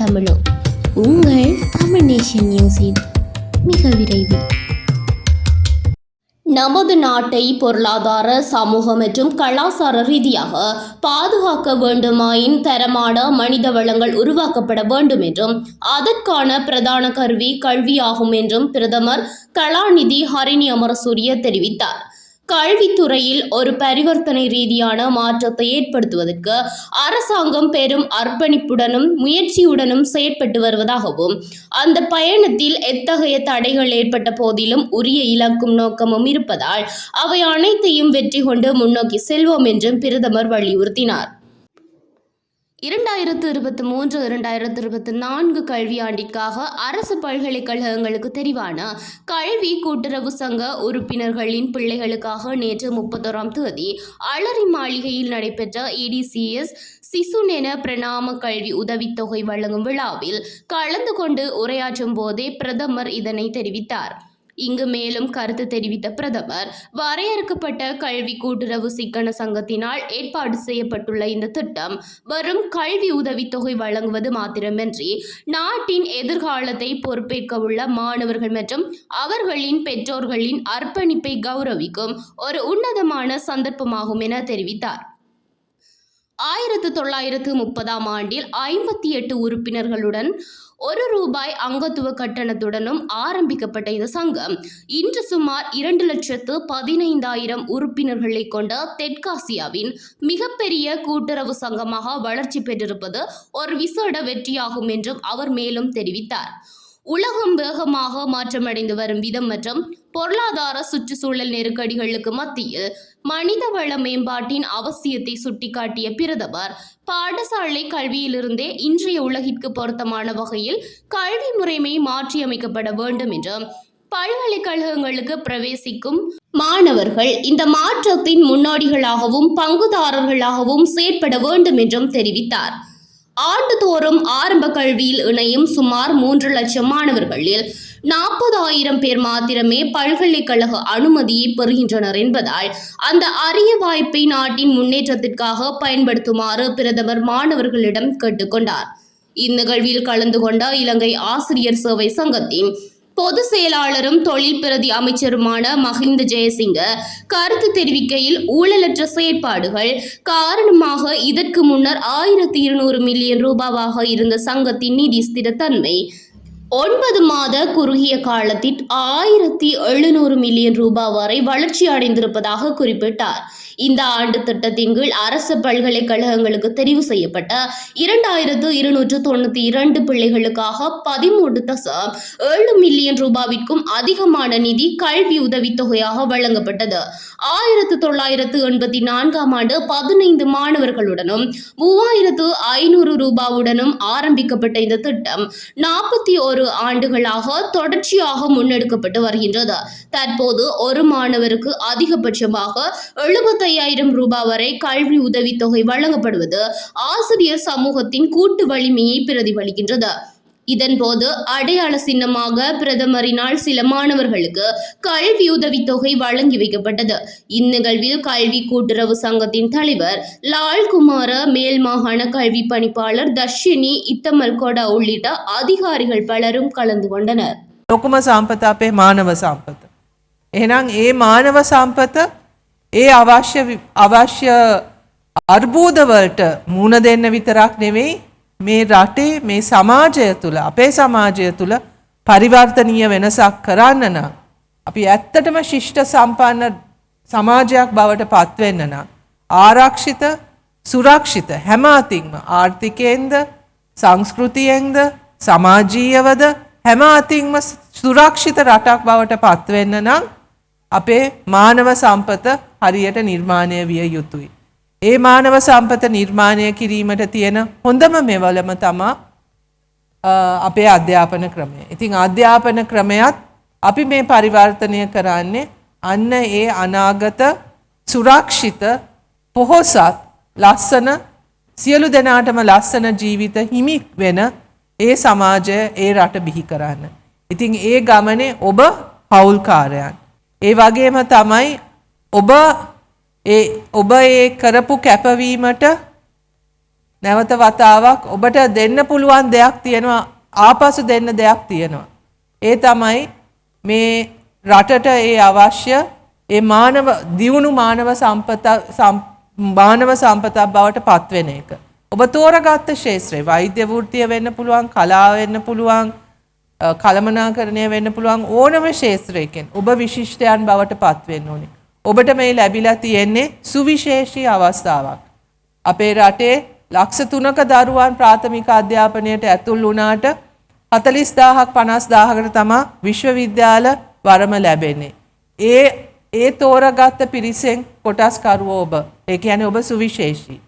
தமிழோ உங்கள் தமிழ் நேஷன் நியூஸின் மிக விரைவில். நமது நாட்டை பொருளாதார சமூக மற்றும் கலாச்சார ரீதியாக பாதுகாக்க வேண்டுமாயின் தரமான மனித வளங்கள் உருவாக்கப்பட வேண்டும் என்றும் அதற்கான பிரதான கருவி கல்வியாகும் என்றும் பிரதமர் கலாநிதி ஹரிணி அமரசூரிய தெரிவித்தார். கல்வித்துறையில் ஒரு பரிவர்த்தனை ரீதியான மாற்றத்தை ஏற்படுத்துவதற்கு அரசாங்கம் பெரும் அர்ப்பணிப்புடனும் முயற்சியுடனும் செயற்பட்டு வருவதாகவும் அந்த பயணத்தில் எத்தகைய தடைகள் ஏற்பட்ட போதிலும் உரிய இலக்கும் நோக்கமும் இருப்பதால் அவை அனைத்தையும் வெற்றி கொண்டு முன்னோக்கி செல்வோம் என்றும் பிரதமர் வலியுறுத்தினார். இரண்டாயிரத்து இருபத்தி மூன்று இரண்டாயிரத்து இருபத்தி நான்கு கல்வியாண்டிற்காக அரசு பல்கலைக்கழகங்களுக்கு தெரிவான கல்வி கூட்டுறவு சங்க உறுப்பினர்களின் பிள்ளைகளுக்காக நேற்று முப்பத்தோராம் தேதி அலரி மாளிகையில் நடைபெற்ற இடிசிஎஸ் சிசுநென பிரணாம கல்வி உதவித்தொகை வழங்கும் விழாவில் கலந்து கொண்டு உரையாற்றும் போதே பிரதமர் இதனை தெரிவித்தார். இங்கு மேலும் கருத்து தெரிவித்த பிரதமர் வரையறுக்கப்பட்ட கல்வி கூட்டுறவு சிக்கன சங்கத்தினால் ஏற்பாடு செய்யப்பட்டுள்ள இந்த திட்டம் வரும் கல்வி உதவித்தொகை வழங்குவது மாத்திரமின்றி நாட்டின் எதிர்காலத்தை பொறுப்பேற்க உள்ள மாணவர்கள் மற்றும் அவர்களின் பெற்றோர்களின் அர்ப்பணிப்பை கௌரவிக்கும் ஒரு உன்னதமான சந்தர்ப்பமாகும் என தெரிவித்தார். ஆயிரத்து தொள்ளாயிரத்து முப்பதாம் ஆண்டில் ஐம்பத்தி எட்டு உறுப்பினர்களுடன் ஒரு ரூபாய் அங்கத்துவ கட்டணத்துடனும் ஆரம்பிக்கப்பட்ட இந்த சங்கம் இன்று சுமார் இரண்டு லட்சத்து பதினைந்தாயிரம் உறுப்பினர்களை கொண்ட தெற்காசியாவின் மிகப்பெரிய கூட்டுறவு சங்கமாக வளர்ச்சி பெற்றிருப்பது ஒரு விசேட வெற்றியாகும் என்றும் அவர் மேலும் தெரிவித்தார். உலகம் வேகமாக மாற்றமடைந்து வரும் விதம் மற்றும் பொருளாதார சுற்றுச்சூழல் நெருக்கடிகளுக்கு மத்தியில் மனிதவள மேம்பாட்டின் அவசியத்தை சுட்டிக்காட்டிய பிரதமர் பாடசாலை கல்வியிலிருந்தே இன்றைய உலகிற்கு பொருத்தமான வகையில் கல்வி முறைமை மாற்றியமைக்கப்பட வேண்டும் என்றும் பல்கலைக்கழகங்களுக்கு பிரவேசிக்கும் மாணவர்கள் இந்த மாற்றத்தின் முன்னோடிகளாகவும் பங்குதாரர்களாகவும் செயற்பட வேண்டும் என்றும் தெரிவித்தார். ஆண்டுதோறும் ஆரம்ப கல்வியில் இணையும் சுமார் மூன்று லட்சம் மாணவர்களில் நாற்பதாயிரம் பேர் மாத்திரமே பல்கலைக்கழக அனுமதியை பெறுகின்றனர் என்பதால் அந்த அரிய வாய்ப்பை நாட்டின் முன்னேற்றத்திற்காக பயன்படுத்துமாறு பிரதமர் மாணவர்களிடம் கேட்டுக்கொண்டார். இந்நிகழ்வில் கலந்து கொண்ட இலங்கை ஆசிரியர் சேவை சங்கத்தின் பொது செயலாளரும் தொழில் பிரதி அமைச்சருமான மஹிந்த ஜெயசிங்க கருத்து தெரிவிக்கையில் ஊழலற்ற செயற்பாடுகள் காரணமாக இதற்கு முன்னர் ஆயிரத்தி இருநூறு மில்லியன் ரூபாவாக இருந்த சங்கத்தின் நிதி ஸ்திரத்தன்மை ஒன்பது மாத குறுகிய காலத்தில் ஆயிரத்தி எழுநூறு மில்லியன் ரூபாய் வரை வளர்ச்சி அடைந்திருப்பதாக குறிப்பிட்டார். இந்த ஆண்டு திட்டத்தின் கீழ் அரசு பல்கலைக்கழகங்களுக்கு தெரிவு செய்யப்பட்ட இரண்டாயிரத்து இருநூற்று தொண்ணூத்தி இரண்டு பிள்ளைகளுக்காக பதிமூன்று தசம் ஏழு மில்லியன் ரூபாவிற்கும் அதிகமான நிதி கல்வி உதவித்தொகையாக வழங்கப்பட்டது. ஆயிரத்து தொள்ளாயிரத்து எண்பத்தி நான்காம் ஆண்டு பதினைந்து மாணவர்களுடனும் மூவாயிரத்து ஐநூறு ரூபாவுடனும் ஆரம்பிக்கப்பட்ட இந்த திட்டம் நாற்பத்தி ஒரு ஆண்டுகளாக தொடர்ச்சியாக முன்னெடுக்கப்பட்டு வருகின்றது. தற்போது ஒரு மாணவருக்கு அதிகபட்சமாக எழுபத்தையாயிரம் ரூபாய் வரை கல்வி உதவித்தொகை வழங்கப்படுவது ஆசிரியர் சமூகத்தின் கூட்டு வலிமையை பிரதிபலிக்கின்றது. இதன்போது அடையாள சின்னமாக பிரதமரினால் சில மாணவர்களுக்கு கல்வி உதவித்தொகை வழங்கி வைக்கப்பட்டது இந்நிகழ்வில் கல்வி கூட்டுறவு சங்கத்தின் தலைவர் லால்குமார மேல் மாகாண கல்வி பணிப்பாளர் தர்ஷினி இத்தமல் கொட உள்ளிட்ட அதிகாரிகள் பலரும் கலந்து கொண்டனர் ලොකුම සම්පත අපේ මානව සම්පත. එහෙනම් ඒ මානව සම්පත ඒ අවශ්‍ය වි- අවශ්‍ය අර්බූදවලට මුණ දෙන්න විතරක් නෙවෙයි මේ රටේ මේ සමාජය තුළ අපේ සමාජය තුළ පරිවර්තනීය වෙනසක් කරන්න නම්. අපි ඇත්තටම ශිෂ්ට සම්පන්න සමාජයක් බවට පත්වෙන්න නම්. ආරක්ෂිත සුරක්ෂිත හැම අතින්ම ආර්ථිකයෙන්ද සංස්කෘතියෙන්ද සමාජීයවද හැම අතින්ම සුරක්ෂිත රටක් බවට පත්වෙන්න නම් අපේ මානව සම්පත හරියට නිර්මාණය විය යුතුයි. ඒ මානව සම්පත නිර්මාණය කිරීමට තියෙන හොඳම මෙවලම තමා අ, අපේ අධ්‍යාපන ක්‍රමය. ඉතින් අධ්‍යාපන ක්‍රමයත් අපි මේ පරිවර්තනය කරන්නේ අන්න ඒ අනාගත සුරක්ෂිත පොහොසත් ලස්සන සියලු දෙනාටම ලස්සන ජීවිත හිමි වෙන ඒ සමාජය ඒ රට බිහි කරන්න. ඉතින් ඒ ගමනේ ඔබ පවුල්කාරයන්. ඒ වගේම තමයි ඔබ ඒ ඔබ ඒ කරපු කැපවීමට නැවත වතාවක් ඔබට දෙන්න පුළුවන් දෙයක් තියෙනවා ආපසු දෙන්න දෙයක් තියෙනවා. ඒ තමයි මේ රටට ඒ අවශ්‍ය ඒ මානව දියුණු මානව සම්පත සම්- මානව සම්පතක් බවට පත්වෙන එක. ඔබ තෝරගත්ත ශේත්‍රය වෛද්‍ය වෘත්තිය වෙන්න පුළුවන් කලාව වෙන්න පුළුවන් අ, කළමනාකරණය වෙන්න පුළුවන් ඕනම ශේත්‍රයකින් ඔබ විශිෂ්ටයන් බවට පත්වෙන්න ඕනේ. ඔබට මේ ලැබිලා තියෙන්නේ සුවිශේෂී අවස්ථාවක්. අපේ රටේ ලක්ෂ තුනක දරුවන් ප්‍රාථමික අධ්‍යාපනයට ඇතුල් වුණාට හතලිස් දාහක් පනස් දාහකට තමා විශ්වවිද්‍යාල වරම ලැබෙන්නේ. ඒ ඒ තෝරගත්ත පිරිසෙන් කොටස්කරුව ඔබ ඒ කියන ඔබ සුවිශේෂී.